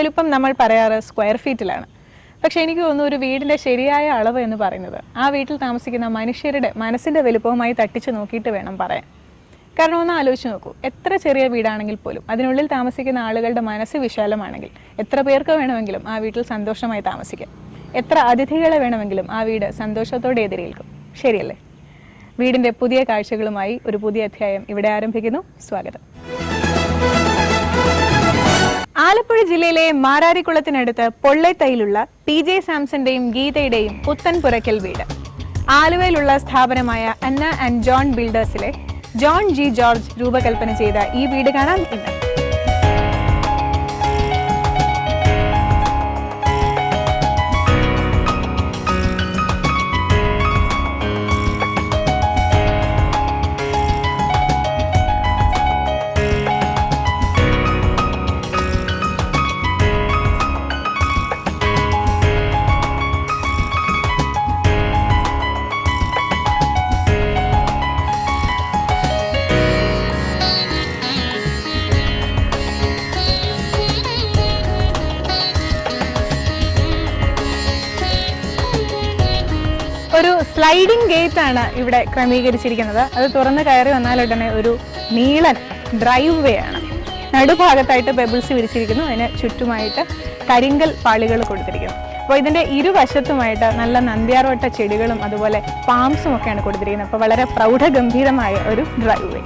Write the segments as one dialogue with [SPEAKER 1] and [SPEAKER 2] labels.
[SPEAKER 1] വലുപ്പം നമ്മൾ പറയാറ് സ്ക്വയർ ഫീറ്റിലാണ് പക്ഷേ എനിക്ക് തോന്നുന്നു ഒരു വീടിന്റെ ശരിയായ അളവ് എന്ന് പറയുന്നത് ആ വീട്ടിൽ താമസിക്കുന്ന മനുഷ്യരുടെ മനസ്സിന്റെ വലുപ്പവുമായി തട്ടിച്ചു നോക്കിയിട്ട് വേണം പറയാൻ. കാരണം ഒന്ന് ആലോചിച്ച് നോക്കൂ എത്ര ചെറിയ വീടാണെങ്കിൽ പോലും അതിനുള്ളിൽ താമസിക്കുന്ന ആളുകളുടെ മനസ്സ് വിശാലമാണെങ്കിൽ എത്ര പേർക്ക് വേണമെങ്കിലും ആ വീട്ടിൽ സന്തോഷമായി താമസിക്കാം. എത്ര അതിഥികളെ വേണമെങ്കിലും ആ വീട് സന്തോഷത്തോടെ എതിരേൽക്കും. ശരിയല്ലേ? വീടിന്റെ പുതിയ കാഴ്ചകളുമായി ഒരു പുതിയ അധ്യായം ഇവിടെ ആരംഭിക്കുന്നു. സ്വാഗതം. ആലപ്പുഴ ജില്ലയിലെ മാരാരിക്കുളത്തിനടുത്ത് പൊള്ളത്തയിലുള്ള പി ജെ സാംസന്റെയും ഗീതയുടെയും പുത്തൻ പുരക്കൽ വീട്. ആലുവയിലുള്ള സ്ഥാപനമായ അന്ന ആൻഡ് ജോൺ ബിൽഡേഴ്സിലെ ജോൺ ജി ജോർജ് രൂപകൽപ്പന ചെയ്ത ഈ വീട് കാണാൻ സ്ലൈഡിംഗ് ഗേറ്റ് ആണ് ഇവിടെ ക്രമീകരിച്ചിരിക്കുന്നത്. അത് തുറന്ന് കയറി വന്നാലുടനെ ഒരു നീളൻ ഡ്രൈവ് വേ ആണ്. നടുഭാഗത്തായിട്ട് പെബിൾസ് വിരിച്ചിരിക്കുന്നു. അതിന് ചുറ്റുമായിട്ട് കരിങ്കൽ പാളികൾ കൊടുത്തിരിക്കുന്നു. അപ്പോൾ ഇതിന്റെ ഇരുവശത്തുമായിട്ട് നല്ല നന്ദ്യാറോട്ട ചെടികളും അതുപോലെ പാംസും ഒക്കെയാണ് കൊടുത്തിരിക്കുന്നത്. അപ്പോൾ വളരെ പ്രൗഢഗംഭീരമായ ഒരു ഡ്രൈവ് വേ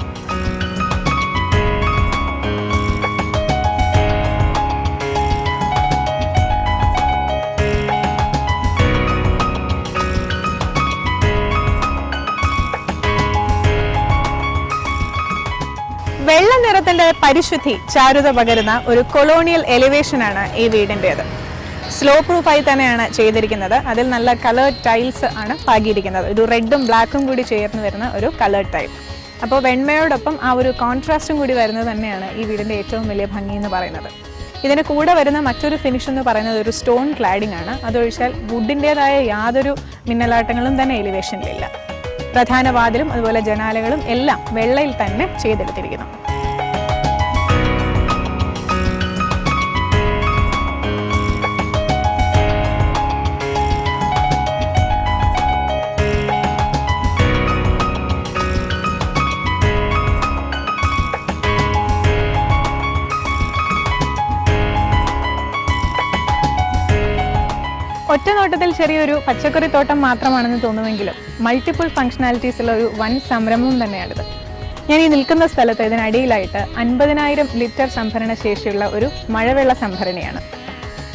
[SPEAKER 1] നിറത്തിന്റെ പരിശുദ്ധി ചാരുത പകരുന്ന ഒരു കൊളോണിയൽ എലിവേഷനാണ് ഈ വീടിന്റെത് സ്ലോ പ്രൂഫായി തന്നെയാണ് ചെയ്തിരിക്കുന്നത്. അതിൽ നല്ല കളേർഡ് ടൈൽസ് ആണ് പാകിയിരിക്കുന്നത്. ഒരു റെഡും ബ്ലാക്കും കൂടി ചേർന്ന് വരുന്ന ഒരു കളേർഡ് ടൈൽ അപ്പോൾ വെണ്മയോടൊപ്പം ആ ഒരു കോൺട്രാസ്റ്റും കൂടി വരുന്നത് തന്നെയാണ് ഈ വീടിന്റെ ഏറ്റവും വലിയ ഭംഗി എന്ന് പറയുന്നത്. ഇതിന് കൂടെ വരുന്ന മറ്റൊരു ഫിനിഷ് എന്ന് പറയുന്നത് ഒരു സ്റ്റോൺ ക്ലാഡിംഗ് ആണ്. അതൊഴിച്ചാൽ വുഡിന്റേതായ യാതൊരു മിന്നലാട്ടങ്ങളും തന്നെ എലിവേഷനിലില്ല പ്രധാന വാതിലും അതുപോലെ ജനാലകളും എല്ലാം വെള്ളയിൽ തന്നെ ചെയ്തെടുത്തിരിക്കുന്നു. ഒറ്റ നോട്ടത്തിൽ ചെറിയൊരു പച്ചക്കറി തോട്ടം മാത്രമാണെന്ന് തോന്നുമെങ്കിലും മൾട്ടിപ്പിൾ ഫംഗ്ഷനാലിറ്റീസ് ഉള്ള ഒരു വൻ സംരംഭം തന്നെയാണിത്. ഞാൻ ഈ നിൽക്കുന്ന സ്ഥലത്ത് ഇതിനടിയിലായിട്ട് അൻപതിനായിരം ലിറ്റർ സംഭരണ ശേഷിയുള്ള ഒരു മഴവെള്ള സംഭരണിയാണ്.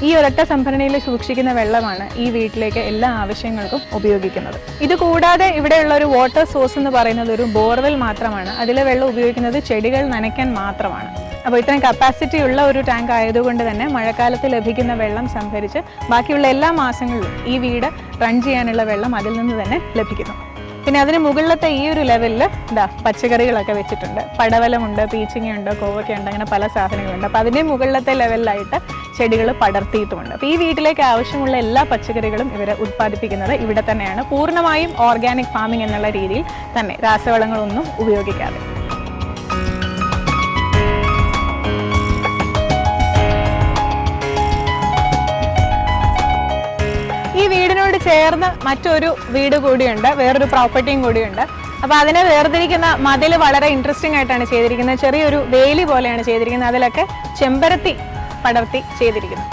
[SPEAKER 1] ഈ ഒരൊറ്റ സംഭരണിയിൽ സൂക്ഷിക്കുന്ന വെള്ളമാണ് ഈ വീട്ടിലേക്ക് എല്ലാ ആവശ്യങ്ങൾക്കും ഉപയോഗിക്കുന്നത്. ഇത് കൂടാതെ ഇവിടെയുള്ള ഒരു വാട്ടർ സോഴ്സ് എന്ന് പറയുന്നത് ഒരു ബോർവെൽ മാത്രമാണ്. അതിലെ വെള്ളം ഉപയോഗിക്കുന്നത് ചെടികൾ നനയ്ക്കാൻ മാത്രമാണ്. അപ്പോൾ ഇത്രയും കപ്പാസിറ്റി ഉള്ള ഒരു ടാങ്ക് ആയതുകൊണ്ട് തന്നെ മഴക്കാലത്ത് ലഭിക്കുന്ന വെള്ളം സംഭരിച്ച് ബാക്കിയുള്ള എല്ലാ മാസങ്ങളിലും ഈ വീട് റൺ ചെയ്യാനുള്ള വെള്ളം അതിൽ നിന്ന് തന്നെ ലഭിക്കുന്നു. പിന്നെ അതിന് മുകളിലത്തെ ഈ ഒരു ലെവലിൽ ഇതാ പച്ചക്കറികളൊക്കെ വെച്ചിട്ടുണ്ട്. പടവലമുണ്ട് പീച്ചിങ്ങയുണ്ട് കോവക്കയുണ്ട് അങ്ങനെ പല സാധനങ്ങളുണ്ട്. അപ്പോൾ അതിന്റെ മുകളിലത്തെ ലെവലിലായിട്ട് ചെടികൾ പടർത്തിയിട്ടുമുണ്ട്. അപ്പോൾ ഈ വീട്ടിലേക്ക് ആവശ്യമുള്ള എല്ലാ പച്ചക്കറികളും ഇവർ ഉത്പാദിപ്പിക്കുന്നത് ഇവിടെ തന്നെയാണ്. പൂർണമായും ഓർഗാനിക് ഫാമിംഗ് എന്നുള്ള രീതിയിൽ തന്നെ രാസവളങ്ങളൊന്നും ഉപയോഗിക്കാതെ. ചേർന്ന് മറ്റൊരു വീട് കൂടിയുണ്ട് വേറൊരു പ്രോപ്പർട്ടിയും കൂടിയുണ്ട്. അപ്പൊ അതിനെ വേർതിരിക്കുന്ന മതിൽ വളരെ ഇൻട്രസ്റ്റിംഗ് ആയിട്ടാണ് ചെയ്തിരിക്കുന്നത്. ചെറിയൊരു വേലി പോലെയാണ് ചെയ്തിരിക്കുന്നത്. അതിലൊക്കെ ചെമ്പരത്തി പടർത്തി ചെയ്തിരിക്കുന്നു.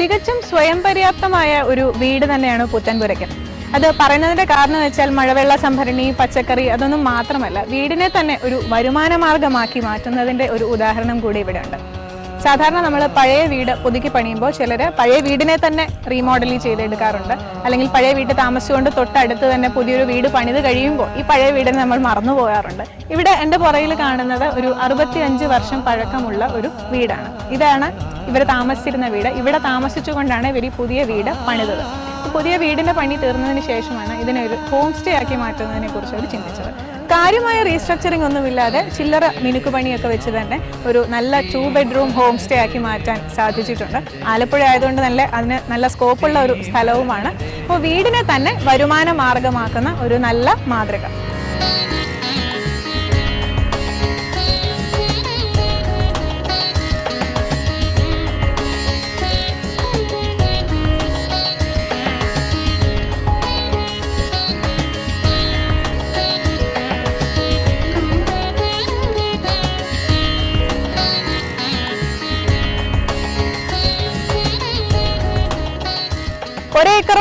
[SPEAKER 1] തികച്ചും സ്വയം പര്യാപ്തമായ ഒരു വീട് തന്നെയാണ് പുത്തൻപുരയ്ക്കൽ അത് പറയുന്നതിന്റെ കാരണം വെച്ചാൽ മഴവെള്ള സംഭരണി പച്ചക്കറി അതൊന്നും മാത്രമല്ല വീടിനെ തന്നെ ഒരു വരുമാന മാർഗമാക്കി മാറ്റുന്നതിന്റെ ഒരു ഉദാഹരണം കൂടി ഇവിടെ ഉണ്ട് സാധാരണ നമ്മൾ പഴയ വീട് പുതുക്കി പണിയുമ്പോൾ ചിലർ പഴയ വീടിനെ തന്നെ റീമോഡൽ ചെയ്തെടുക്കാറുണ്ട്. അല്ലെങ്കിൽ പഴയ വീട് താമസിച്ചുകൊണ്ട് തൊട്ടടുത്ത് തന്നെ പുതിയൊരു വീട് പണിത് കഴിയുമ്പോൾ ഈ പഴയ വീടിനെ നമ്മൾ മറന്നു പോകാറുണ്ട്. ഇവിടെ എന്റെ പുറയിൽ കാണുന്നത് ഒരു അറുപത്തിയഞ്ച് വർഷം പഴക്കമുള്ള ഒരു വീടാണ്. ഇതാണ് ഇവർ താമസിച്ചിരുന്ന വീട്. ഇവിടെ താമസിച്ചുകൊണ്ടാണ് ഇവർ ഈ പുതിയ വീട് പണിതത്. പുതിയ വീടിന്റെ പണി തീർന്നതിന് ശേഷമാണ് ഇതിനെ ഒരു ഹോം സ്റ്റേ ആക്കി മാറ്റുന്നതിനെ കുറിച്ച് അവർ ചിന്തിച്ചത്. കാര്യമായ റീസ്ട്രക്ചറിങ് ഒന്നുമില്ലാതെ ചില്ലറ മിനുക്കുപണിയൊക്കെ വെച്ച് തന്നെ ഒരു നല്ല ടു ബെഡ്റൂം ഹോം സ്റ്റേ ആക്കി മാറ്റാൻ സാധിച്ചിട്ടുണ്ട്. ആലപ്പുഴ ആയതുകൊണ്ട് നല്ല അതിന് നല്ല സ്കോപ്പുള്ള ഒരു സ്ഥലവുമാണ്. അപ്പോൾ വീടിനെ തന്നെ വരുമാന മാർഗമാക്കുന്ന ഒരു നല്ല മാതൃക.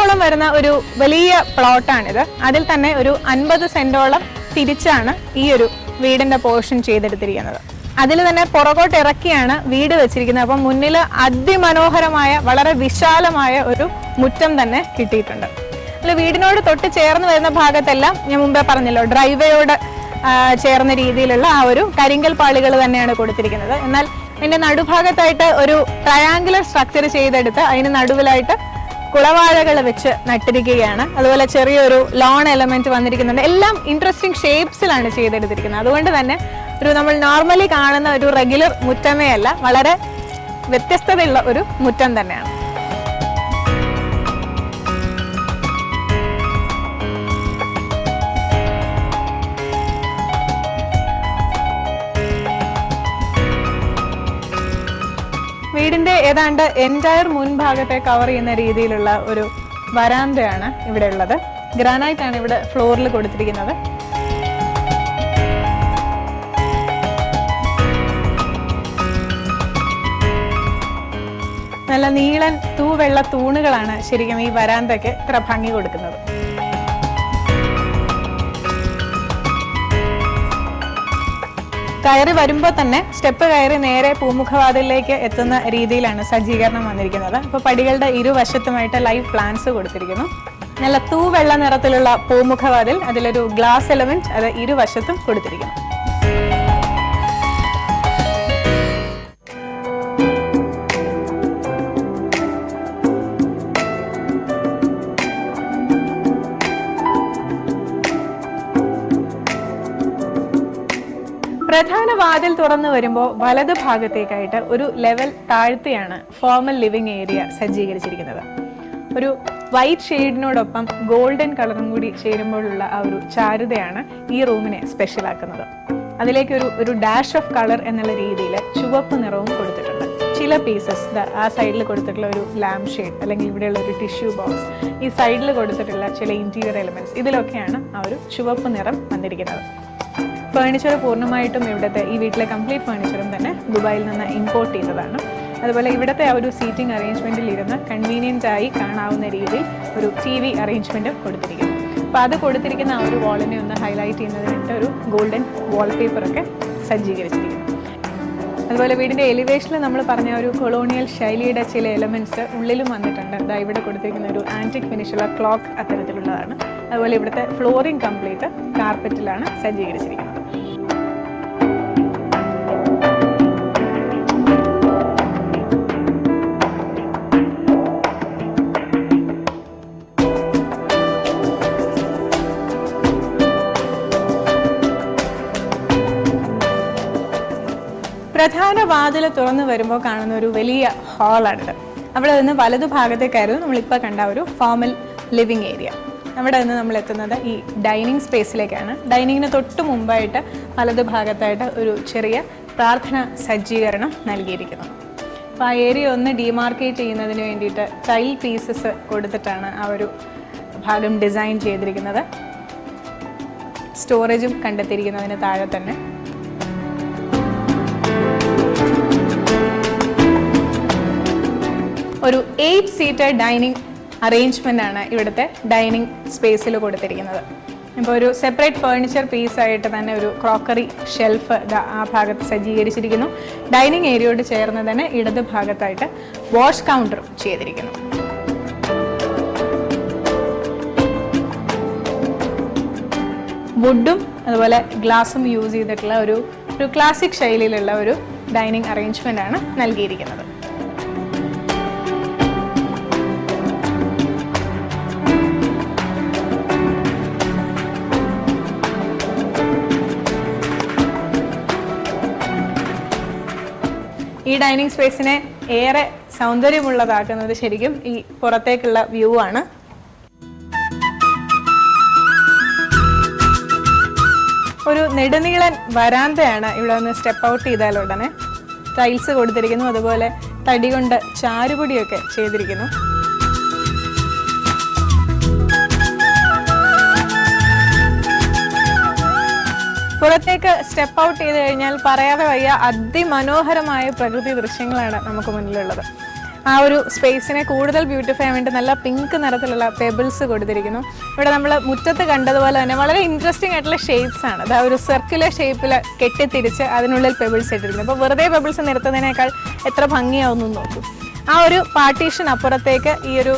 [SPEAKER 1] ഒരേക്കറോളം വരുന്ന ഒരു വലിയ പ്ലോട്ടാണിത്. അതിൽ തന്നെ ഒരു അൻപത് സെന്റോളം തിരിച്ചാണ് ഈ ഒരു വീടിന്റെ പോർഷൻ ചെയ്തെടുത്തിരിക്കുന്നത്. അതിൽ തന്നെ പുറകോട്ട് ഇറക്കിയാണ് വീട് വെച്ചിരിക്കുന്നത്. അപ്പം മുന്നിൽ അതിമനോഹരമായ വളരെ വിശാലമായ ഒരു മുറ്റം തന്നെ കിട്ടിയിട്ടുണ്ട്. അല്ല വീടിനോട് തൊട്ട് ചേർന്ന് വരുന്ന ഭാഗത്തെല്ലാം ഞാൻ മുമ്പേ പറഞ്ഞല്ലോ ഡ്രൈവേയോട് ചേർന്ന രീതിയിലുള്ള ആ ഒരു കരിങ്കൽ പാളികൾ തന്നെയാണ് കൊടുത്തിരിക്കുന്നത്. എന്നാൽ ഇതിന്റെ നടുഭാഗത്തായിട്ട് ഒരു ട്രയാങ്കുലർ സ്ട്രക്ചർ ചെയ്തെടുത്ത് അതിന് നടുവിലായിട്ട് കുളവാഴകൾ വെച്ച് നട്ടിരിക്കുകയാണ്. അതുപോലെ ചെറിയൊരു ലോൺ എലമെന്റ് വന്നിരിക്കുന്നുണ്ട്. എല്ലാം ഇൻട്രസ്റ്റിംഗ് ഷേപ്സിലാണ് ചെയ്തെടുത്തിരിക്കുന്നത്. അതുകൊണ്ട് തന്നെ ഒരു നമ്മൾ നോർമലി കാണുന്ന ഒരു റെഗുലർ മുറ്റമേ അല്ല വളരെ വ്യത്യസ്തതയുള്ള ഒരു മുറ്റം തന്നെയാണ്. വീടിന്റെ ഏതാണ്ട് എന്റയർ മുൻഭാഗത്തെ കവർ ചെയ്യുന്ന രീതിയിലുള്ള ഒരു വരാന്തയാണ് ഇവിടെ ഉള്ളത്. ഗ്രാനൈറ്റ് ആണ് ഇവിടെ ഫ്ലോറിൽ കൊടുത്തിരിക്കുന്നത്. നല്ല നീളൻ തൂവെള്ള തൂണുകളാണ് ശരിക്കും ഈ വരാന്തയ്ക്ക് ഇത്ര ഭംഗി കൊടുക്കുന്നത്. കയറി വരുമ്പോൾ തന്നെ സ്റ്റെപ്പ് കയറി നേരെ പൂമുഖവാതിലേക്ക് എത്തുന്ന രീതിയിലാണ് സജ്ജീകരണം വന്നിരിക്കുന്നത്. അപ്പോൾ പടികളുടെ ഇരുവശത്തുമായിട്ട് ലൈവ് പ്ലാന്റ്സ് കൊടുത്തിരിക്കുന്നു. നല്ല തൂവെള്ള നിറത്തിലുള്ള പൂമുഖവാതിൽ അതിലൊരു ഗ്ലാസ് എലമെന്റ് അത് ഇരുവശത്തും കൊടുത്തിരിക്കുന്നു. പ്രധാന വാതിൽ തുറന്നു വരുമ്പോൾ വലത് ഭാഗത്തേക്കായിട്ട് ഒരു ലെവൽ താഴ്ത്തിയാണ് ഫോർമൽ ലിവിംഗ് ഏരിയ സജ്ജീകരിച്ചിരിക്കുന്നത്. ഒരു വൈറ്റ് ഷെയ്ഡിനോടൊപ്പം ഗോൾഡൻ കളറും കൂടി ചേരുമ്പോഴുള്ള ആ ഒരു ചാരുതയാണ് ഈ റൂമിനെ സ്പെഷ്യൽ ആക്കുന്നത്. അതിലേക്ക് ഒരു ഒരു ഡാഷ് ഓഫ് കളർ എന്നുള്ള രീതിയിൽ ചുവപ്പ് നിറവും കൊടുത്തിട്ടുണ്ട്. ചില പീസസ് ആ സൈഡിൽ കൊടുത്തിട്ടുള്ള ഒരു ലാംപ് ഷെയ്ഡ് അല്ലെങ്കിൽ ഇവിടെയുള്ള ഒരു ടിഷ്യൂ ബോക്സ് ഈ സൈഡിൽ കൊടുത്തിട്ടുള്ള ചില ഇന്റീരിയർ എലിമെന്റ്സ് ഇതിലൊക്കെയാണ് ആ ഒരു ചുവപ്പ് നിറം വന്നിരിക്കുന്നത്. ഫേണിച്ചർ പൂർണമായിട്ടും ഇവിടുത്തെ ഈ വീട്ടിലെ കംപ്ലീറ്റ് ഫേണിച്ചറും തന്നെ ദുബായിൽ നിന്ന് ഇമ്പോർട്ട് ചെയ്തതാണ്. അതുപോലെ ഇവിടുത്തെ ആ ഒരു സീറ്റിംഗ് അറേഞ്ച്മെന്റിൽ ഇരുന്ന് കൺവീനിയന്റ് ആയി കാണാവുന്ന രീതിയിൽ ഒരു ടി വി അറേഞ്ച്മെന്റും കൊടുത്തിരിക്കുന്നു. അപ്പോൾ അത് കൊടുത്തിരിക്കുന്ന ആ ഒരു വാളിനെ ഒന്ന് ഹൈലൈറ്റ് ചെയ്യുന്നതിനായിട്ട് ഒരു ഗോൾഡൻ വാൾപേപ്പറൊക്കെ സജ്ജീകരിച്ചിരിക്കുന്നു. അതുപോലെ വീടിന്റെ എലിവേഷനിൽ നമ്മൾ പറഞ്ഞ ഒരു കൊളോണിയൽ ശൈലിയുടെ ചില എലമെന്റ്സ് ഉള്ളിലും വന്നിട്ടുണ്ട്. അതായത് ഇവിടെ കൊടുത്തിരിക്കുന്ന ഒരു ആന്റിക് ഫിനിഷുള്ള ക്ലോക്ക് അത്തരത്തിലുള്ളതാണ്. അതുപോലെ ഇവിടുത്തെ ഫ്ലോറിംഗ് കംപ്ലീറ്റ് കാർപ്പറ്റിലാണ് സജ്ജീകരിച്ചിരിക്കുന്നത്. പ്രധാന വാതിൽ തുറന്നു വരുമ്പോൾ കാണുന്ന ഒരു വലിയ ഹാളാണിത്. അവിടെ നിന്ന് വലതുഭാഗത്തേക്കായിരുന്നു നമ്മളിപ്പോൾ കണ്ട ഒരു ഫോമൽ ലിവിങ് ഏരിയ അവിടെ നിന്ന് നമ്മൾ എത്തുന്നത് ഈ ഡൈനിങ് സ്പേസിലേക്കാണ് ഡൈനിങ്ങിന് തൊട്ട് മുമ്പായിട്ട് വലതുഭാഗത്തായിട്ട് ഒരു ചെറിയ പ്രാർത്ഥന സജ്ജീകരണം നൽകിയിരിക്കുന്നു. അപ്പോൾ ആ ഏരിയ ഒന്ന് ഡിമാർക്കേറ്റ് ചെയ്യുന്നതിന് വേണ്ടിയിട്ട് ടൈൽ പീസസ് കൊടുത്തിട്ടാണ് ആ ഒരു ഭാഗം ഡിസൈൻ ചെയ്തിരിക്കുന്നത്. സ്റ്റോറേജും കണ്ടെത്തിയിരിക്കുന്നതിന് താഴെ തന്നെ. ഒരു എയ്റ്റ് സീറ്റർ ഡൈനിങ് അറേഞ്ച്മെന്റ് ആണ് ഇവിടുത്തെ ഡൈനിങ് സ്പേസിൽ കൊടുത്തിരിക്കുന്നത്. ഇപ്പോൾ ഒരു സെപ്പറേറ്റ് ഫേർണിച്ചർ പീസായിട്ട് തന്നെ ഒരു ക്രോക്കറി ഷെൽഫ് ആ ഭാഗത്ത് സജ്ജീകരിച്ചിരിക്കുന്നു. ഡൈനിങ് ഏരിയയോട് ചേർന്ന് തന്നെ ഇടത് ഭാഗത്തായിട്ട് വാഷ് കൗണ്ടറും ചെയ്തിരിക്കുന്നു. വുഡും അതുപോലെ ഗ്ലാസും യൂസ് ചെയ്തിട്ടുള്ള ഒരു ഒരു ക്ലാസിക് ശൈലിയിലുള്ള ഒരു ഡൈനിങ് അറേഞ്ച്മെന്റ് ആണ് നൽകിയിരിക്കുന്നത്. ഡൈനിങ് സ്പേസിനെ ഏറെ സൗന്ദര്യമുള്ളതാക്കുന്നത് ശരിക്കും ഈ പുറത്തേക്കുള്ള വ്യൂ ആണ്. ഒരു നെടുനീളൻ വരാന്തയാണ് ഇവിടെ ഒന്ന് സ്റ്റെപ്പ് ഔട്ട് ചെയ്താൽ ഉടനെ ടൈൽസ് കൊടുത്തിരിക്കുന്നു അതുപോലെ തടി കൊണ്ട് ചാരുപൊടിയൊക്കെ ചെയ്തിരിക്കുന്നു. പുറത്തേക്ക് സ്റ്റെപ്പ് ഔട്ട് ചെയ്ത് കഴിഞ്ഞാൽ പറയാതെ വയ്യ അതിമനോഹരമായ പ്രകൃതി ദൃശ്യങ്ങളാണ് നമുക്ക് മുന്നിലുള്ളത്. ആ ഒരു സ്പേസിനെ കൂടുതൽ ബ്യൂട്ടിഫൈ ചെയ്യാൻ വേണ്ടി നല്ല പിങ്ക് നിറത്തിലുള്ള പെബിൾസ് കൊടുത്തിരിക്കുന്നു. ഇവിടെ നമ്മൾ മുറ്റത്ത് കണ്ടതുപോലെ തന്നെ വളരെ ഇൻട്രസ്റ്റിംഗ് ആയിട്ടുള്ള ഷേപ്സ് ആണ്. അതാ ഒരു സർക്കുലർ ഷേപ്പിൽ കെട്ടിത്തിരിച്ച് അതിനുള്ളിൽ പെബിൾസ് ഇട്ടിരിക്കുന്നു. അപ്പോൾ വെറുതെ പെബിൾസ് നിരത്തുന്നതിനേക്കാൾ എത്ര ഭംഗിയാവുന്നു നോക്കും. ആ ഒരു പാർട്ടീഷൻ അപ്പുറത്തേക്ക് ഈ ഒരു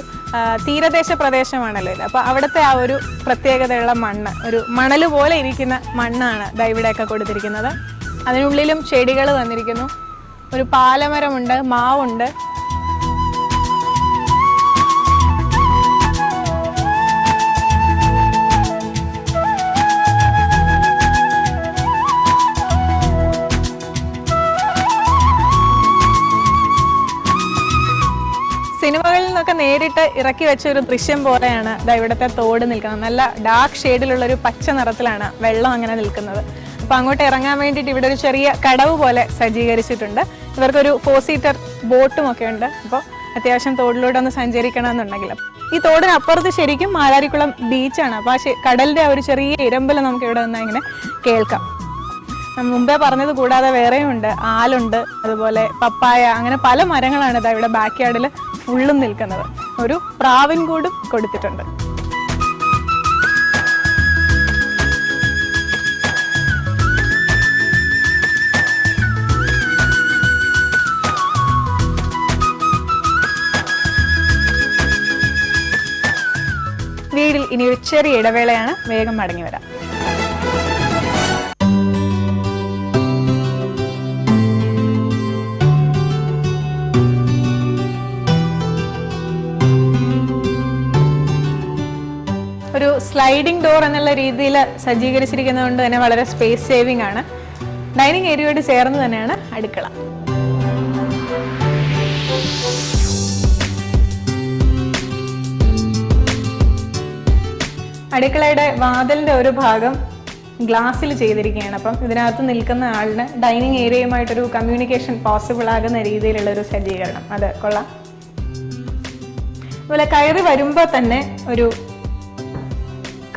[SPEAKER 1] തീരദേശ പ്രദേശമാണല്ലോ ഇത്. അപ്പോൾ അവിടുത്തെ ആ ഒരു പ്രത്യേകതയുള്ള മണ്ണ് ഒരു മണൽ പോലെ ഇരിക്കുന്ന മണ്ണാണ് ദാ ഇവിടെയൊക്കെ കൊടുത്തിരിക്കുന്നത്. അതിനുള്ളിലും ചെടികൾ വന്നിരിക്കുന്നു ഒരു പാലമരമുണ്ട് മാവുണ്ട്. സിനിമകളിൽ നിന്നൊക്കെ നേരിട്ട് ഇറക്കി വെച്ച ഒരു ദൃശ്യം പോലെയാണ് ദാ ഇവിടുത്തെ തോട് നിൽക്കുന്നത്. നല്ല ഡാർക്ക് ഷെയ്ഡിലുള്ള ഒരു പച്ച നിറത്തിലാണ് വെള്ളം അങ്ങനെ നിൽക്കുന്നത്. അപ്പൊ അങ്ങോട്ട് ഇറങ്ങാൻ വേണ്ടിയിട്ട് ഇവിടെ ഒരു ചെറിയ കടവ് പോലെ സജ്ജീകരിച്ചിട്ടുണ്ട്. ഇവർക്കൊരു ഫോർ സീറ്റർ ബോട്ടും ഒക്കെ ഉണ്ട്. അപ്പോൾ അത്യാവശ്യം തോടിലൂടെ ഒന്ന് സഞ്ചരിക്കണമെന്നുണ്ടെങ്കിൽ. ഈ തോടിനപ്പുറത്ത് ശരിക്കും മാലാരിക്കുളം ബീച്ചാണ് അപ്പോൾ ആ കടലിന്റെ ഒരു ചെറിയ ഇരമ്പൽ നമുക്ക് ഇവിടെ നിന്ന് ഇങ്ങനെ കേൾക്കാം. മുമ്പേ പറഞ്ഞത് കൂടാതെ വേറെയും ഉണ്ട്. ആലുണ്ട് അതുപോലെ പപ്പായ അങ്ങനെ പല മരങ്ങളാണ് ഇതാ ഇവിടെ ബാക്ക് യാർഡിൽ ഫുള്ളും നിൽക്കുന്നത്. ഒരു പ്രാവിൻ കൂടും കൊടുത്തിട്ടുണ്ട്. വീടിൽ ഇനി ഒരു ചെറിയ ഇടവേളയാണ്. വേഗം മടങ്ങി വരാം. സ്ലൈഡിംഗ് ഡോർ എന്നുള്ള രീതിയിൽ സജ്ജീകരിച്ചിരിക്കുന്നതുകൊണ്ട് തന്നെ വളരെ സ്പേസ് സേവിംഗ് ആണ്. ഡൈനിങ് ഏരിയയോട് ചേർന്ന് തന്നെയാണ് അടുക്കള. അടുക്കളയുടെ വാതിലിന്റെ ഒരു ഭാഗം ഗ്ലാസ്സിൽ ചെയ്തിരിക്കുകയാണ്. അപ്പം ഇതിനകത്ത് നിൽക്കുന്ന ആളിന് ഡൈനിങ് ഏരിയയുമായിട്ടൊരു കമ്മ്യൂണിക്കേഷൻ പോസിബിൾ ആകുന്ന രീതിയിലുള്ള ഒരു സജ്ജീകരണം. അത് കൊള്ളാം. അതുപോലെ കയറി വരുമ്പോൾ തന്നെ ഒരു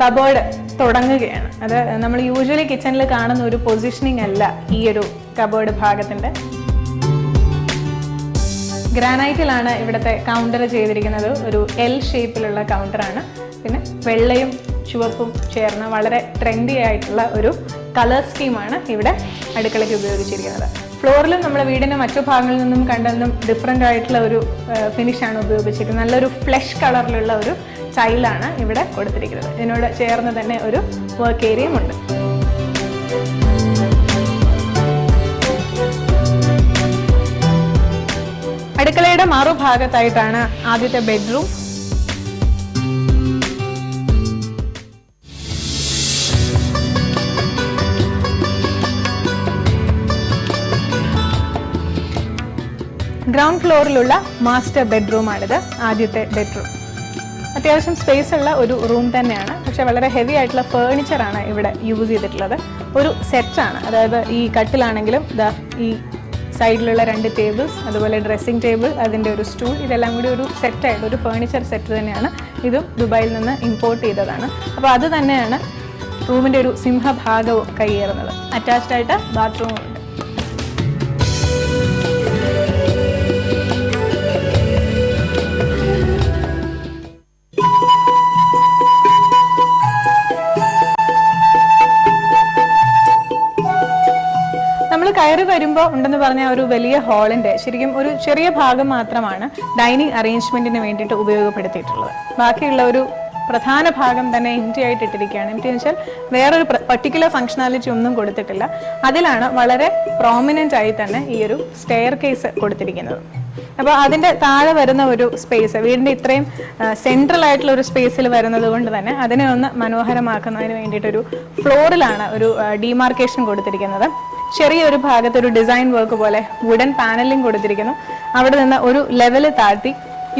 [SPEAKER 1] കബേർഡ് തുടങ്ങുകയാണ്. അത് നമ്മൾ യൂഷ്വലി കിച്ചണിൽ കാണുന്ന ഒരു പൊസിഷനിങ് അല്ല ഈ ഒരു കബേർഡ് ഭാഗത്തിന്റെ. ഗ്രാനൈറ്റിലാണ് ഇവിടുത്തെ കൗണ്ടർ ചെയ്തിരിക്കുന്നത്. ഒരു എൽ ഷേപ്പിലുള്ള കൗണ്ടറാണ് പിന്നെ വെള്ളയും ചുവപ്പും ചേർന്ന വളരെ ട്രെൻഡി ആയിട്ടുള്ള ഒരു കളർ സ്കീമാണ് ഇവിടെ അടുക്കളയ്ക്ക് ഉപയോഗിച്ചിരിക്കുന്നത്. ഫ്ലോറിലും നമ്മുടെ വീടിന്റെ മറ്റു ഭാഗങ്ങളിൽ നിന്നും കണ്ടെന്നും ഡിഫറെന്റ് ആയിട്ടുള്ള ഒരു ഫിനിഷാണ് ഉപയോഗിച്ചിരിക്കുന്നത്. നല്ലൊരു ഫ്ലഷ് കളറിലുള്ള ഒരു ടൈലാണ് ഇവിടെ കൊടുത്തിരിക്കുന്നത്. ഇതിനോട് ചേർന്ന് തന്നെ ഒരു വർക്ക് ഏരിയയും ഉണ്ട്. അടുക്കളയുടെ മറുഭാഗത്തായിട്ടാണ് ആദ്യത്തെ ബെഡ്റൂം ഗ്രൗണ്ട് ഫ്ലോറിലുള്ള മാസ്റ്റർ ബെഡ്റൂമാണിത് ആദ്യത്തെ ബെഡ്റൂം അത്യാവശ്യം സ്പേസ് ഉള്ള ഒരു റൂം തന്നെയാണ്. പക്ഷേ വളരെ ഹെവി ആയിട്ടുള്ള ഫേർണിച്ചറാണ് ഇവിടെ യൂസ് ചെയ്തിട്ടുള്ളത്. ഒരു സെറ്റാണ് അതായത് ഈ കട്ടിലാണെങ്കിലും ഇതാ ഈ സൈഡിലുള്ള രണ്ട് ടേബിൾസ് അതുപോലെ ഡ്രസ്സിംഗ് ടേബിൾ അതിന്റെ ഒരു സ്റ്റൂൾ ഇതെല്ലാം കൂടി ഒരു സെറ്റായിട്ട് ഒരു ഫേർണിച്ചർ സെറ്റ് തന്നെയാണ്. ഇതും ദുബായിൽ നിന്ന് ഇമ്പോർട്ട് ചെയ്തതാണ്. അപ്പോൾ അത് തന്നെയാണ് റൂമിന്റെ ഒരു സിംഹഭാഗവും കൈയേറുന്നത്. അറ്റാച്ച്ഡ് ആയിട്ട് ബാത്റൂമും കയറി വരുമ്പോൾ ഉണ്ടെന്ന് പറഞ്ഞ ഒരു വലിയ ഹാളിന്റെ ശരിക്കും ഒരു ചെറിയ ഭാഗം മാത്രമാണ് ഡൈനിങ് അറേഞ്ച്മെന്റിന് വേണ്ടിയിട്ട് ഉപയോഗപ്പെടുത്തിയിട്ടുള്ളത്. ബാക്കിയുള്ള ഒരു പ്രധാന ഭാഗം തന്നെ എംറ്റി ആയിട്ട് ഇട്ടിരിക്കുകയാണ്. എംറ്റി എന്ന് വെച്ചാൽ വേറൊരു പർട്ടിക്കുലർ ഫംഗ്ഷനാലിറ്റി ഒന്നും കൊടുത്തിട്ടില്ല. അതിലാണ് വളരെ പ്രോമിനന്റ് ആയി തന്നെ ഈ ഒരു സ്റ്റെയർ കേസ് കൊടുത്തിരിക്കുന്നത്. അപ്പോൾ അതിന്റെ താഴെ വരുന്ന ഒരു സ്പേസ് വീടിന്റെ ഇത്രയും സെൻട്രൽ ആയിട്ടുള്ള ഒരു സ്പേസിൽ വരുന്നത് കൊണ്ട് തന്നെ അതിനെ ഒന്ന് മനോഹരമാക്കുന്നതിന് വേണ്ടിയിട്ടൊരു ഫ്ലോറിലാണ് ഒരു ഡിമാർക്കേഷൻ കൊടുത്തിരിക്കുന്നത്. ചെറിയൊരു ഭാഗത്ത് ഒരു ഡിസൈൻ വർക്ക് പോലെ വുഡൻ പാനലിംഗ് കൊടുത്തിരിക്കുന്നു. അവിടെ നിന്ന് ഒരു ലെവൽ താഴ്ത്തി.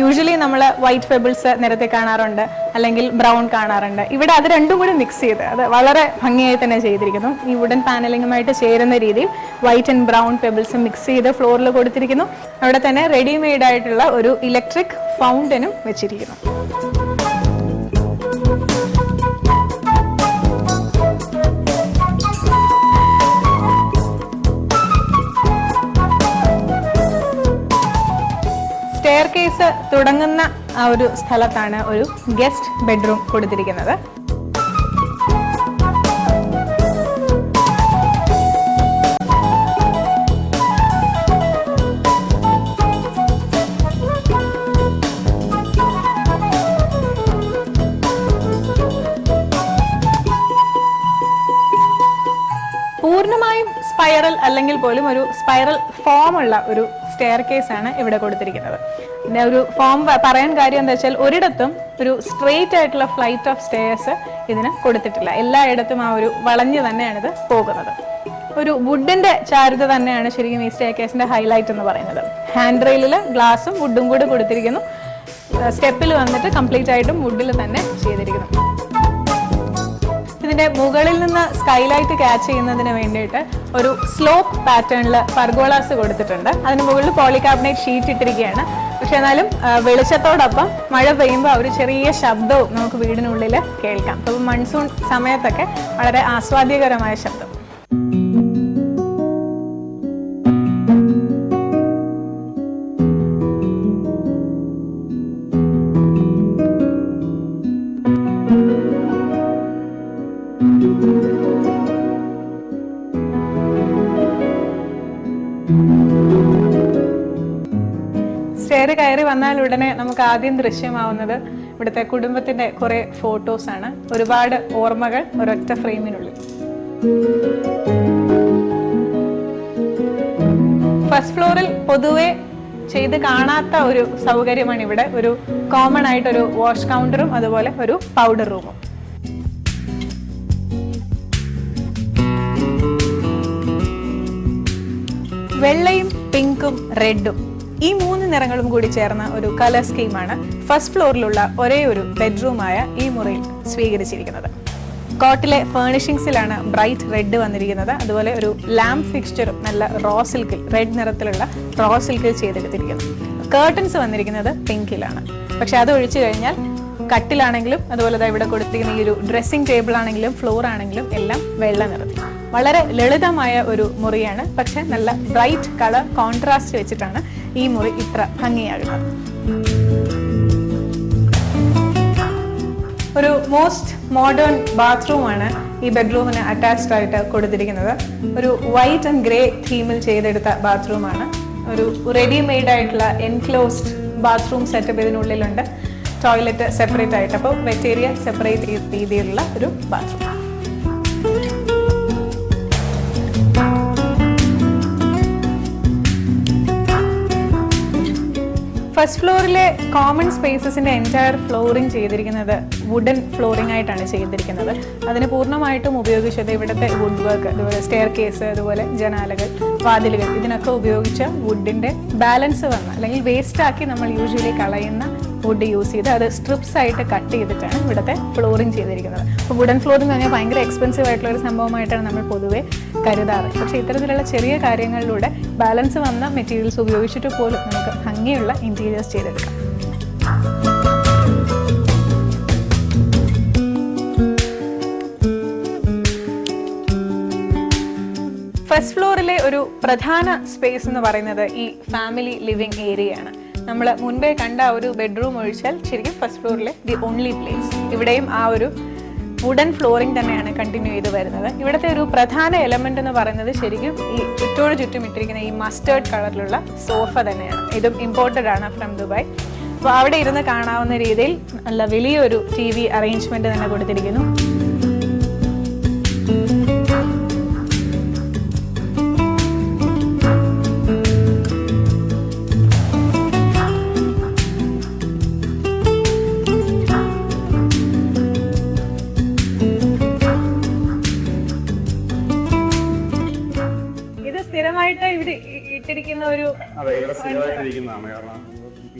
[SPEAKER 1] യൂഷ്വലി നമ്മൾ വൈറ്റ് ഫെബിൾസ് നിരത്തി കാണാറുണ്ട്. അല്ലെങ്കിൽ ബ്രൗൺ കാണാറുണ്ട്. ഇവിടെ അത് രണ്ടും കൂടി മിക്സ് ചെയ്ത് അത് വളരെ ഭംഗിയായി തന്നെ ചെയ്തിരിക്കുന്നു. ഈ വുഡൻ പാനലിങ്ങുമായിട്ട് ചേരുന്ന രീതിയിൽ white and brown pebbles mix ചെയ്ത് ഫ്ലോറിൽ കൊടുത്തിരിക്കുന്നു. അവിടെ തന്നെ റെഡിമെയ്ഡ് ആയിട്ടുള്ള ഒരു ഇലക്ട്രിക് ഫൗണ്ടനും വെച്ചിരിക്കുന്നു. കേസ് തുടങ്ങുന്ന ആ ഒരു സ്ഥലത്താണ് ഒരു ഗസ്റ്റ് ബെഡ്റൂം കൊടുത്തിരിക്കുന്നത്. പൂർണമായും സ്പൈറൽ അല്ലെങ്കിൽ പോലും ഒരു സ്പൈറൽ ഫോമുള്ള ഒരു സ്റ്റെയർ കേസ് ആണ് ഇവിടെ കൊടുത്തിരിക്കുന്നത്. പിന്നെ ഒരു ഫോം പറയാൻ കാര്യം എന്താ വെച്ചാൽ ഒരിടത്തും ഒരു സ്ട്രെയിറ്റ് ആയിട്ടുള്ള ഫ്ലൈറ്റ് ഓഫ് സ്റ്റെയർസ് ഇതിന് കൊടുത്തിട്ടില്ല. എല്ലായിടത്തും ആ ഒരു വളഞ്ഞു തന്നെയാണ് ഇത് പോകുന്നത്. ഒരു വുഡിന്റെ ചാരുത തന്നെയാണ് ശരിക്കും ഈ സ്റ്റെയർ കേസിന്റെ ഹൈലൈറ്റ് എന്ന് പറയുന്നത്. ഹാൻഡ് റെയിലിൽ ഗ്ലാസും വുഡും കൂടി കൊടുത്തിരിക്കുന്നു. സ്റ്റെപ്പിൽ വന്നിട്ട് കംപ്ലീറ്റ് ആയിട്ടും വുഡിൽ തന്നെ ചെയ്തിരിക്കുന്നു. ഇതിന്റെ മുകളിൽ നിന്ന് സ്കൈലൈറ്റ് ക്യാച്ച് ചെയ്യുന്നതിന് വേണ്ടിയിട്ട് ഒരു സ്ലോപ്പ് പാറ്റേണിൽ പർഗോളാസ് കൊടുത്തിട്ടുണ്ട്. അതിന് മുകളിൽ പോളികാർബണേറ്റ് ഷീറ്റ് ഇട്ടിരിക്കുകയാണ്. പക്ഷെ എന്നാലും വെളിച്ചത്തോടൊപ്പം മഴ പെയ്യുമ്പോൾ ഒരു ചെറിയ ശബ്ദവും നമുക്ക് വീടിനുള്ളിൽ കേൾക്കാം. അപ്പോൾ മൺസൂൺ സമയത്തൊക്കെ വളരെ ആസ്വാദ്യകരമായ ശബ്ദം. നമുക്ക് ആദ്യം ദൃശ്യമാവുന്നത് ഇവിടുത്തെ കുടുംബത്തിന്റെ കുറെ ഫോട്ടോസ് ആണ്. ഒരുപാട് ഓർമ്മകൾ ഒരൊറ്റ ഫ്രെയിമിനുള്ളിൽ. ഫസ്റ്റ് ഫ്ലോറിൽ പൊതുവെ ചെയ്ത് കാണാത്ത ഒരു സൗകര്യമാണ് ഇവിടെ. ഒരു കോമൺ ആയിട്ട് ഒരു വാഷ് കൗണ്ടറും അതുപോലെ ഒരു പൗഡർ റൂമും വെള്ളയും പിങ്കും റെഡും ഈ മൂന്ന് നിറങ്ങളും കൂടി ചേർന്ന ഒരു കളർ സ്കീമാണ് ഫസ്റ്റ് ഫ്ലോറിലുള്ള ഒരേ ഒരു ബെഡ്റൂമായ ഈ മുറിയിൽ സ്വീകരിച്ചിരിക്കുന്നത്. കോട്ടിലെ ഫേണിഷിങ്സിലാണ് ബ്രൈറ്റ് റെഡ് വന്നിരിക്കുന്നത്. അതുപോലെ ഒരു ലാംപ് ഫിക്സ്ചറും നല്ല റോ സിൽക്കിൽ റെഡ് നിറത്തിലുള്ള റോ സിൽക്കിൽ ചെയ്തെടുത്തിരിക്കുന്നു. കേർട്ടൻസ് വന്നിരിക്കുന്നത് പിങ്കിലാണ്. പക്ഷെ അത് ഒഴിച്ചു കഴിഞ്ഞാൽ കട്ടിലാണെങ്കിലും അതുപോലെ ഇവിടെ കൊടുത്തിരിക്കുന്ന ഈ ഒരു ഡ്രസ്സിംഗ് ടേബിൾ ആണെങ്കിലും ഫ്ലോർ ആണെങ്കിലും എല്ലാം വെള്ള നിറത്തിൽ. വളരെ ലളിതമായ ഒരു മുറിയാണ്. പക്ഷെ നല്ല ബ്രൈറ്റ് കളർ കോൺട്രാസ്റ്റ് വെച്ചിട്ടാണ് ഈ മുറി ഇത്ര ഭംഗിയാകുന്നത് ഒരു മോസ്റ്റ് മോഡേൺ ബാത്റൂമാണ് ഈ ബെഡ്റൂമിന് അറ്റാച്ച്ഡ് ആയിട്ട് കൊടുത്തിരിക്കുന്നത്. ഒരു വൈറ്റ് ആൻഡ് ഗ്രേ തീമിൽ ചെയ്തെടുത്ത ബാത്റൂമാണ് ഒരു റെഡിമെയ്ഡ് ആയിട്ടുള്ള എൻക്ലോസ്ഡ് ബാത്റൂം സെറ്റപ്പ് ഇതിനുള്ളിലുണ്ട്. ടോയ്ലറ്റ് സെപ്പറേറ്റ് ആയിട്ട്. അപ്പോൾ വെറ്റേരിയ സെപ്പറേറ്റ് രീതിയിലുള്ള ഒരു ബാത്റൂം ഫസ്റ്റ് ഫ്ലോറിലെ കോമൺ സ്പേസസിന്റെ എന്റയർ ഫ്ലോറിംഗ് ചെയ്തിരിക്കുന്നത് വുഡൻ ഫ്ലോറിംഗ് ആയിട്ടാണ് ചെയ്തിരിക്കുന്നത്. അതിന് പൂർണമായിട്ടും ഉപയോഗിച്ചത് ഇവിടുത്തെ വുഡ് വർക്ക് അതുപോലെ സ്റ്റെയർ കേസ് അതുപോലെ ജനാലകൾ വാതിലുകൾ. ഇതിനൊക്കെ ഉപയോഗിച്ച വുഡിന്റെ ബാലൻസ് വന്ന അല്ലെങ്കിൽ വേസ്റ്റ് ആക്കി നമ്മൾ യൂഷ്വലി കളയുന്ന വുഡ് യൂസ് ചെയ്ത് അത് സ്ട്രിപ്സ് ആയിട്ട് കട്ട് ചെയ്തിട്ടാണ് ഇവിടുത്തെ ഫ്ലോറിങ് ചെയ്തിരിക്കുന്നത്. അപ്പോൾ വുഡൻ ഫ്ലോറിങ് എന്ന് പറഞ്ഞാൽ ഭയങ്കര എക്സ്പെൻസീവ് ആയിട്ടുള്ള ഒരു സംഭവമായിട്ടാണ് നമ്മൾ പൊതുവെ കരുതാറ്. പക്ഷേ ഇത്തരത്തിലുള്ള ചെറിയ കാര്യങ്ങളിലൂടെ ബാലൻസ് വന്ന മെറ്റീരിയൽസ് ഉപയോഗിച്ചിട്ട് പോലും നമുക്ക് ഭംഗിയുള്ള ഇന്റീരിയേഴ്സ് ചെയ്തെടുക്കാം. ഫസ്റ്റ് ഫ്ലോറിലെ ഒരു പ്രധാന സ്പേസ് എന്ന് പറയുന്നത് ഈ ഫാമിലി ലിവിംഗ് ഏരിയയാണ് നമ്മൾ മുൻപേ കണ്ട ആ ഒരു ബെഡ്റൂം ഒഴിച്ചാൽ ശരിക്കും ഫസ്റ്റ് ഫ്ലോറിലെ ദി ഓൺലി പ്ലേസ് ഇവിടെയും ആ ഒരു വുഡൻ ഫ്ലോറിംഗ് തന്നെയാണ് കണ്ടിന്യൂ ചെയ്ത് വരുന്നത്. ഇവിടുത്തെ ഒരു പ്രധാന എലമെന്റ് എന്ന് പറയുന്നത് ശരിക്കും ഈ ചുറ്റോട് ചുറ്റും ഇട്ടിരിക്കുന്ന ഈ മസ്റ്റേർഡ് കളറിലുള്ള സോഫ തന്നെയാണ്. ഇതും ഇമ്പോർട്ടഡ് ആണ് ഫ്രം ദുബായ് അപ്പോൾ അവിടെ ഇരുന്ന് കാണാവുന്ന രീതിയിൽ നല്ല വലിയൊരു ടി വി അറേഞ്ച്മെന്റ് തന്നെ കൊടുത്തിരിക്കുന്നു.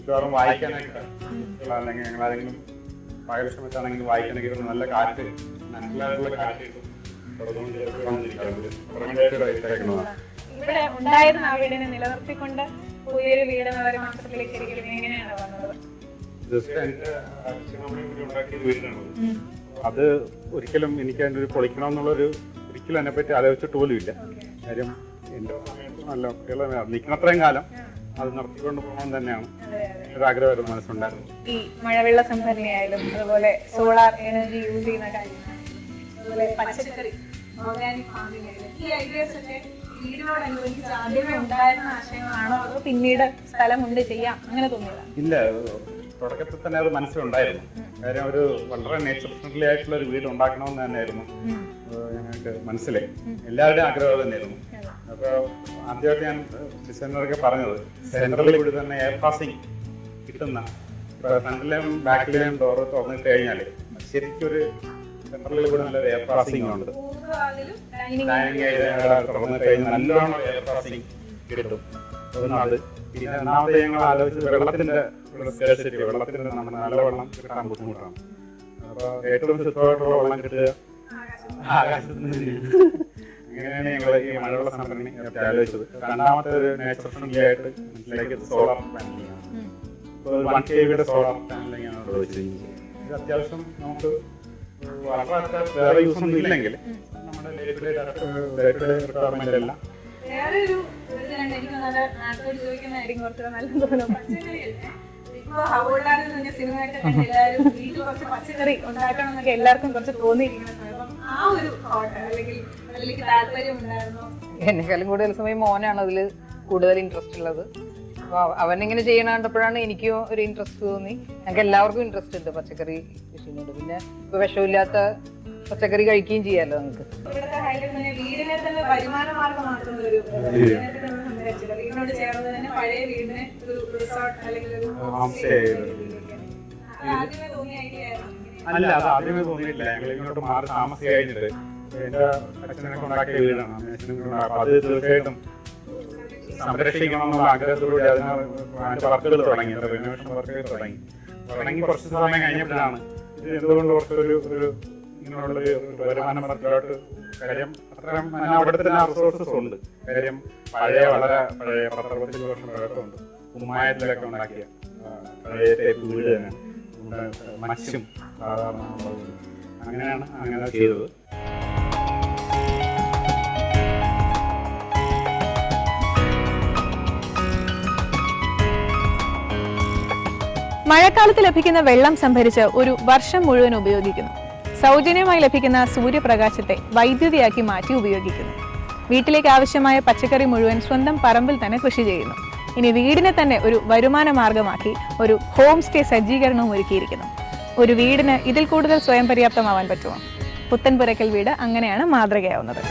[SPEAKER 2] മിക്കവാറും വായിക്കാനൊക്കെ അല്ലെങ്കിൽ ഞങ്ങൾ ആരെങ്കിലും പകൽ സമയത്താണെങ്കിലും വായിക്കാനൊക്കെ ഇരുന്ന് നല്ല കാറ്റ്
[SPEAKER 1] ഇവിടെ ഉണ്ടായിരുന്ന ആ വീടിനെ നിലനിർത്തിക്കൊണ്ട് പുതിയൊരു വീട് ഇരിക്കുന്നത് എങ്ങനെയാണ് വന്നത്.
[SPEAKER 2] ജസ്റ്റ് എന്റെ അച്ഛനമ്മയും കൂടി ഉണ്ടാക്കിയ വീടാണ് അത്. ഒരിക്കലും എനിക്ക് അതിന്റെ ഒരു പൊളിക്കണമെന്നുള്ളൊരു ഒരിക്കലും അതിനെ പറ്റി ആലോചിച്ചിട്ട് പോലും ഇല്ല കാര്യം എന്റെ നല്ല കുട്ടികളെ നിൽക്കണത്രയും കാലം. അത് നടത്തിക്കൊണ്ട് പോകണം തന്നെയാണ്. ഒരു ആഗ്രഹമായിരുന്നു മനസ്സുണ്ടായിരുന്നു.
[SPEAKER 1] ഈ മഴവെള്ള സംഭരണിയായാലും അതുപോലെ സോളാർ എനർജി യൂസ് ചെയ്യുന്ന കാര്യങ്ങൾ അതുപോലെ പച്ചക്കറി ഓർഗാനിക് ഫാമിംഗ് ആയാലും ഈ ഐഡിയാസ് ഒക്കെ വീടിനോടനുബന്ധിച്ച് ആദ്യമേ ഉണ്ടായിരുന്ന ആശയങ്ങളാണോ അതോ പിന്നീട് സ്ഥലമുണ്ട് ചെയ്യാം അങ്ങനെ തോന്നിയതാണ്
[SPEAKER 2] ഇല്ല തുടക്കത്തിൽ തന്നെ അത് മനസ്സിലുണ്ടായിരുന്നു. കാര്യം ഒരു വളരെ നേച്ചർ ഫ്രണ്ട്ലി ആയിട്ടുള്ള ഒരു വീട് ഉണ്ടാക്കണമെന്ന് തന്നെയായിരുന്നു. ഞങ്ങൾക്ക് മനസ്സിലായി. എല്ലാവരുടെയും ആഗ്രഹം തന്നെയായിരുന്നു. അപ്പൊ ആദ്യമായിട്ട് ഞാൻ ഡിസൈനറൊക്കെ പറഞ്ഞത്. സെൻട്രലിൽ കൂടി തന്നെ എയർ പാസിംഗ് കിട്ടുന്ന ഫ്രണ്ടിലെയും ബാക്കിലെയും ഡോർ തുറന്നിട്ട് കഴിഞ്ഞാൽ ശരിക്കൊരു സെൻട്രലിൽ കൂടി നല്ലൊരു എയർ പാസിംഗ് ഉണ്ട്. ഡൈനിങ് ഏരിയ തുറന്നിട്ട് കഴിഞ്ഞാൽ നല്ലോണം എയർ പാസിംഗ് കിട്ടും. അത് പിന്നെ രണ്ടാമത്തെ ഞങ്ങൾ ആലോചിച്ചത് വെള്ളത്തിന്റെ സ്കേഴ്സിറ്റി വെള്ളത്തിന്റെ നമ്മുടെ നല്ല വെള്ളം കിട്ടാൻ ബുദ്ധിമുട്ടാണ്. അപ്പോൾ ഏറ്റവും ശുദ്ധമായിട്ടുള്ള വെള്ളം കിട്ടുക ആകാശത്ത് അങ്ങനെയാണ് ഞങ്ങൾ ഈ മഴവെള്ള സംഭരണി ആലോചിച്ചത്? രണ്ടാമത്തെ ഒരു നേച്ചർ ഫ്രണ്ട്ലി ആയിട്ട് മനസ്സിലാക്കിയത് സോളാർ പാനലിംഗ് ആണ് ഇപ്പോൾ വൺ കെ വിയുടെ സോളാർ പാനലിംഗ് ആണ് ഇത് അത്യാവശ്യം നമുക്ക് വളരെ വേറെ യൂസ് ഒന്നും ഇല്ലെങ്കിൽ നമ്മുടെ റിക്വയർമെന്റ് എല്ലാം.
[SPEAKER 1] വേറൊരു എനിക്ക് നല്ല ചോദിക്കുന്നതായിരിക്കും കുറച്ചുകൂടെ നല്ല തോന്നുന്നു. പച്ചക്കറിയല്ലേ? ഇപ്പൊ ഹൗൾഡാറിൽ നിന്ന് സിനിമയൊക്കെ എല്ലാവരും വീട്ടിൽ കുറച്ച് പച്ചക്കറി ഉണ്ടാക്കണം എന്നൊക്കെ എല്ലാവർക്കും കുറച്ച് തോന്നിയിരിക്കുന്ന സമയം. ആ ഒരു തോട്ട് അല്ലെങ്കിൽ
[SPEAKER 3] എന്നെക്കാളും കൂടുതൽ സമയം മോനാണ് അതിൽ കൂടുതൽ ഇൻട്രസ്റ്റ് ഉള്ളത്. അപ്പോൾ അവൻ ഇങ്ങനെ ചെയ്യണ കണ്ടപ്പോഴാണ് എനിക്കും ഒരു ഇൻട്രസ്റ്റ് തോന്നി. ഞങ്ങൾക്ക് എല്ലാവർക്കും ഇൻട്രസ്റ്റ് ഉണ്ട് പച്ചക്കറി കൃഷിനോട്. പിന്നെ ഇപ്പൊ വിഷമില്ലാത്ത പച്ചക്കറി കഴിക്കുകയും ചെയ്യാമല്ലോ നമുക്ക്
[SPEAKER 2] അല്ല അത് ആദ്യമേ തോന്നിയിട്ടില്ല. ഞങ്ങൾ ഇങ്ങോട്ട് മാറി താമസം എന്റെ അച്ഛനൊക്കെ ഉണ്ടാക്കിയ വീടാണ്. അപ്പൊ അത് തീർച്ചയായിട്ടും സംരക്ഷിക്കണം എന്നുള്ള ആഗ്രഹത്തിലൂടെ അതിന് വർക്കുകൾ തുടങ്ങി. റിനോവേഷൻ വർക്കുകൾ തുടങ്ങി. തുടങ്ങി കുറച്ച് സമയം കഴിഞ്ഞപ്പോഴാണ് ഇത് എന്തുകൊണ്ട് കുറച്ചൊരു ഒരു ഇങ്ങനെയുള്ള ഒരു വരുമാന മാർഗത്തിലോട്ട് കാര്യം അത്രയും അവിടെ തന്നെ റിസോഴ്സസ് ഉണ്ട്. കാര്യം പഴയ വളരെ പഴയ പത്തറുപത്തഞ്ച് വർഷം പഴക്കമുണ്ട് കുമ്മായത്തിലൊക്കെ ഉണ്ടാക്കിയ പഴയ ടൈപ്പ് വീട് തന്നെ. മച്ചും സാധാരണ അങ്ങനെയാണ് അങ്ങനെ ചെയ്തത്.
[SPEAKER 1] മഴക്കാലത്ത് ലഭിക്കുന്ന വെള്ളം സംഭരിച്ച് ഒരു വർഷം മുഴുവൻ ഉപയോഗിക്കുന്നു. സൗജന്യമായി ലഭിക്കുന്ന സൂര്യപ്രകാശത്തെ വൈദ്യുതിയാക്കി മാറ്റി ഉപയോഗിക്കുന്നു. വീട്ടിലേക്ക് ആവശ്യമായ പച്ചക്കറി മുഴുവൻ സ്വന്തം പറമ്പിൽ തന്നെ കൃഷി ചെയ്യുന്നു. ഇനി വീടിനെ തന്നെ ഒരു വരുമാന മാർഗമാക്കി ഒരു ഹോം സ്റ്റേ സജ്ജീകരണവും ഒരുക്കിയിരിക്കുന്നു. ഒരു വീടിന് ഇതിൽ കൂടുതൽ സ്വയം പര്യാപ്തമാവാൻ പറ്റുമോ? പുത്തൻപുരയ്ക്കൽ വീട് അങ്ങനെയാണ് മാതൃകയാവുന്നത്.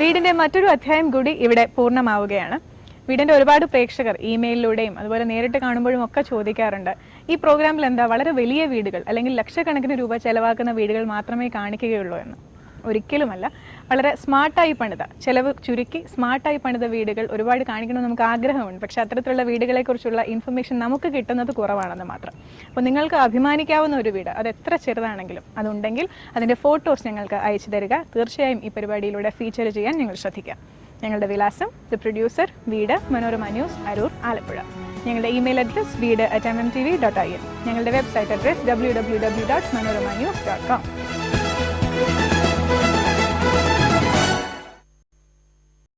[SPEAKER 1] വീടിന്റെ മറ്റൊരു അധ്യായം കൂടി ഇവിടെ പൂർണമാവുകയാണ്. വീടിന്റെ ഒരുപാട് പ്രേക്ഷകർ ഇമെയിലിലൂടെയും അതുപോലെ നേരിട്ട് കാണുമ്പോഴും ഒക്കെ ചോദിക്കാറുണ്ട്. ഈ പ്രോഗ്രാമിൽ എന്താ വളരെ വലിയ വീടുകൾ അല്ലെങ്കിൽ ലക്ഷക്കണക്കിന് രൂപ ചെലവാക്കുന്ന വീടുകൾ മാത്രമേ കാണിക്കുകയുള്ളൂ എന്ന്. ഒരിക്കലുമല്ല. വളരെ സ്മാർട്ടായി പണിത ചെലവ് ചുരുക്കി സ്മാർട്ടായി പണിത വീടുകൾ ഒരുപാട് കാണിക്കണമെന്ന് നമുക്ക് ആഗ്രഹമുണ്ട്. പക്ഷെ അത്തരത്തിലുള്ള വീടുകളെക്കുറിച്ചുള്ള ഇൻഫർമേഷൻ നമുക്ക് കിട്ടുന്നത് കുറവാണെന്ന് മാത്രം. അപ്പോൾ നിങ്ങൾക്ക് അഭിമാനിക്കാവുന്ന ഒരു വീട് അത് എത്ര ചെറുതാണെങ്കിലും അതുണ്ടെങ്കിൽ അതിന്റെ ഫോട്ടോസ് ഞങ്ങൾക്ക് അയച്ചു തരിക. തീർച്ചയായും ഈ പരിപാടിയിലൂടെ ഫീച്ചർ ചെയ്യാൻ ഞങ്ങൾ ശ്രദ്ധിക്കാം ഞങ്ങളുടെ വിലാസം ദ പ്രൊഡ്യൂസർ വീട് മനോരമ ന്യൂസ് അരൂർ ആലപ്പുഴ. ഞങ്ങളുടെ ഇമെയിൽ അഡ്രസ് വീട് at M M T V dot I N ഞങ്ങളുടെ website address W W W dot Manorama news dot com